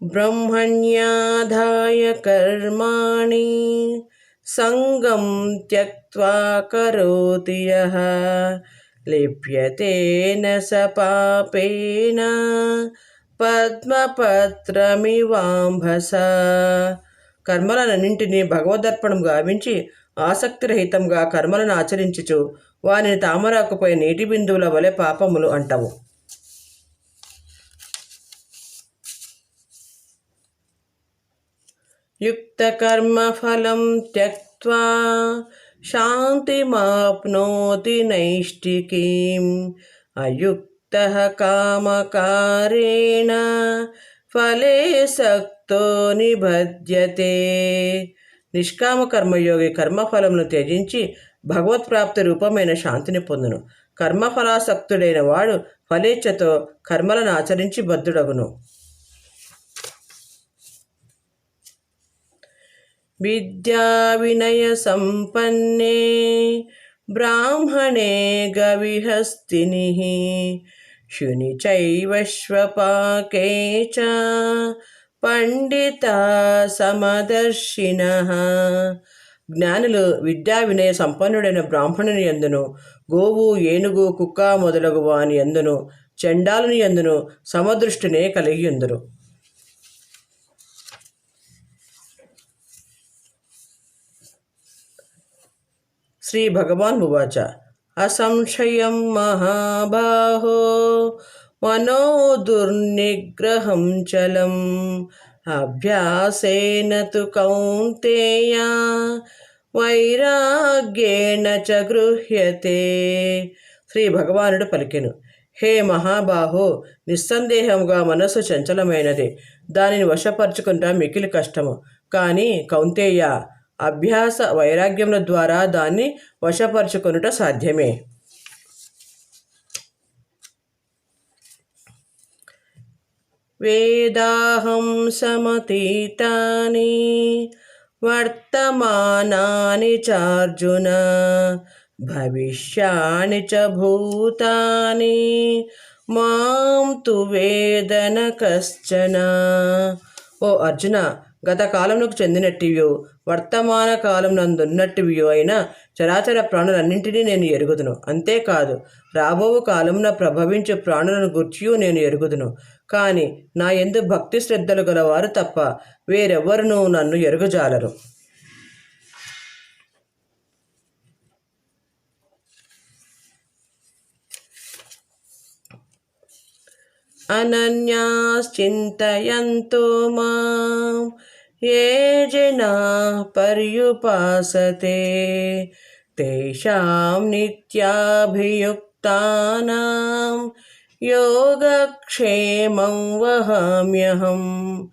ब्रह्मण्याधाय कर्माणि सङ्गं त्यक्त्वा करोति यः लिप्यतेन स पापेन పద్మపత్రమివాంభస కర్మలనన్నింటినీ భగవదర్పణం గావించి ఆసక్తిరహితంగా కర్మలను ఆచరించుచు వారిని తామరాకుపై నీటి బిందువుల వలె పాపములు అంటవు युक्तकर्मफलं त्यक्त्वा शान्तिमाप्नोति नैष्टिकीम् अयुक्तः कामकारेण ఫలే సక్తో నిబధ్యతే నిష్కామ కర్మయోగి కర్మఫలమును త్యజించి భగవత్ప్రాప్తి రూపమైన శాంతిని పొందును కర్మఫలాసక్తుడైన వాడు ఫలేచ్ఛతో కర్మలను ఆచరించి బద్ధుడగును विद्याविनयसम्पन्ने ब्राह्मणे गविहस्तिनिः शुनि चैवश्वपाके च పండిత సమదర్శిన జ్ఞానులు విద్యా వినయ సంపన్నుడైన బ్రాహ్మణుని ఎందును గోవు ఏనుగు కుక్క మొదలగు వాని ఎందును చండాలుని ఎందును సమదృష్టినే కలిగి శ్రీ భగవాన్ ఉవాచ అసంశయం మహాబాహో మనో దుర్నిగ్రహం చలం. అభ్యాసేన తు కౌంతేయ వైరాగ్యేణ చ గృహ్యతే. శ్రీ భగవానుడు పలికెను. హే మహాబాహో నిస్సందేహంగా మనసు చంచలమైనది. దానిని వశపరచుకుంటా మికిలి కష్టము. కానీ కౌంతేయ అభ్యాస వైరాగ్యముల ద్వారా దాన్ని వశపరుచుకొనుట సాధ్యమే. వేదాహం సమతీతాని వర్తమానాని చార్జున భవిష్యాని చ భూతాని మాం తు వేదన కశ్చన. ఓ అర్జున గత కాలమునకు చెందినట్టివియో వర్తమాన కాలం నందున్నట్టివియో అయిన చరాచర ప్రాణులన్నింటినీ నేను ఎరుగుదును. అంతేకాదు రాబో కాలమున ప్రభవించే ప్రాణులను గుర్చియూ నేను ఎరుగుదును. కానీ నా ఎందు భక్తి శ్రద్ధలు గలవారు తప్ప వేరెవ్వరునూ నన్ను ఎరుగుజాలరు. అనన్యాశ్చింతయంతో మా ఏ జనా పర్యుపాసతే? తేషాం నిత్యాభియుక్తానాం యోగక్షేమం వహామ్యహం.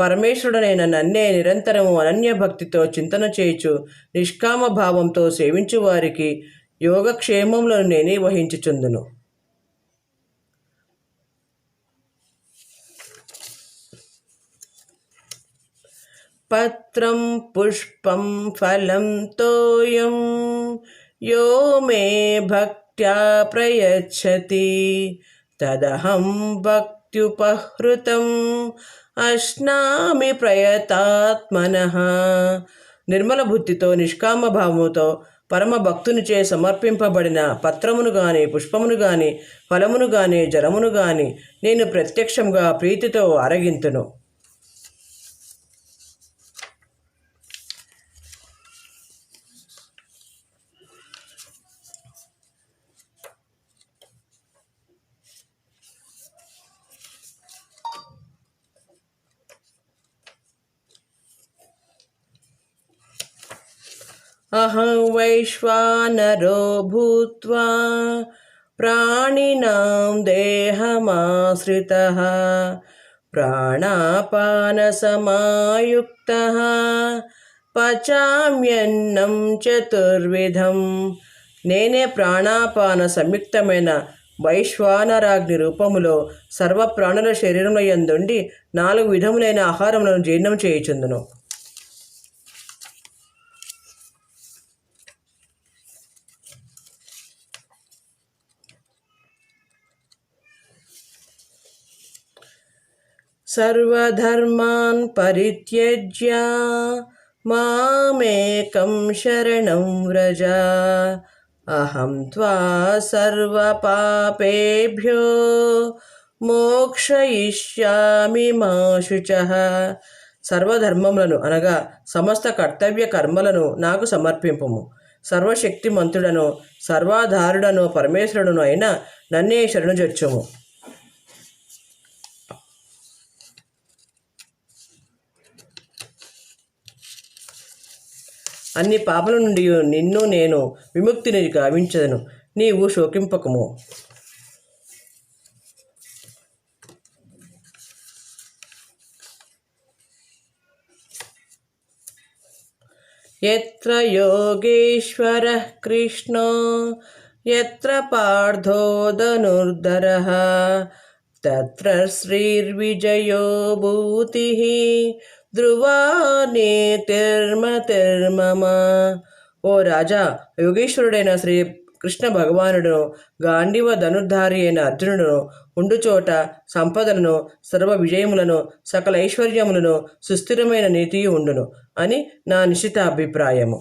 పరమేశ్వరుడనైన నన్నే నిరంతరము అనన్య భక్తితో చింతన చేయుచు నిష్కామ భావంతో సేవించు వారికి యోగక్షేమములను నేనే వహించుచుందును. పత్రం పుష్పం ఫలం తోయం యో మే భక్త్యా ప్రయచ్చతి తదహం భక్త్యుపహృతం అశ్నామి ప్రయతాత్మన నిర్మల బుద్ధితో నిష్కామ భావముతో పరమ భక్తునిచే సమర్పింపబడిన పత్రమును గాని పుష్పమును గాని ఫలమును గాని జలమును గాని నేను ప్రత్యక్షంగా ప్రీతితో అరగింతును. अहं वैश्वानरो भूत्वा प्राणिनां देहमाश्रितः प्राणापानसमायुक्तः పచామ్యన్నం చతుర్విధం నేనే ప్రాణాపాన సంయుక్తమైన వైశ్వానరాగ్ని రూపములో సర్వ ప్రాణుల శరీరంలో ఎందుండి నాలుగు విధములైన ఆహారములను జీర్ణం చేయుచుందును సర్వధర్మాన్ పరిత్యజ్య మామేకం శరణం వ్రజ. అహం త్వా సర్వపాపేభ్యో మోక్షయిష్యామి మాశుచ సర్వధర్మములను అనగా సమస్త కర్తవ్య కర్మలను నాకు సమర్పింపుము. సర్వశక్తిమంతుడను సర్వాధారుడను పరమేశ్వరుడును అయిన నన్నే శరణు జొచ్చుము అన్ని పాపల నుండి నిన్ను నేను విముక్తిని గావించదను. నీవు శోకింపకము. ఎత్ర యోగేశ్వర కృష్ణో ఎత్ర పార్థో ధనుర్ధర భూతి ధ్రువానే తెర్మ తెర్మమా ఓ రాజా యోగేశ్వరుడైన శ్రీ కృష్ణ భగవానుడును గాంధీవ ధనుర్ధారి అయిన అర్జునుడును ఉండుచోట సంపదలను సర్వ విజయములను సకల ఐశ్వర్యములను సుస్థిరమైన నీతియు ఉండును అని నా నిశ్చిత అభిప్రాయము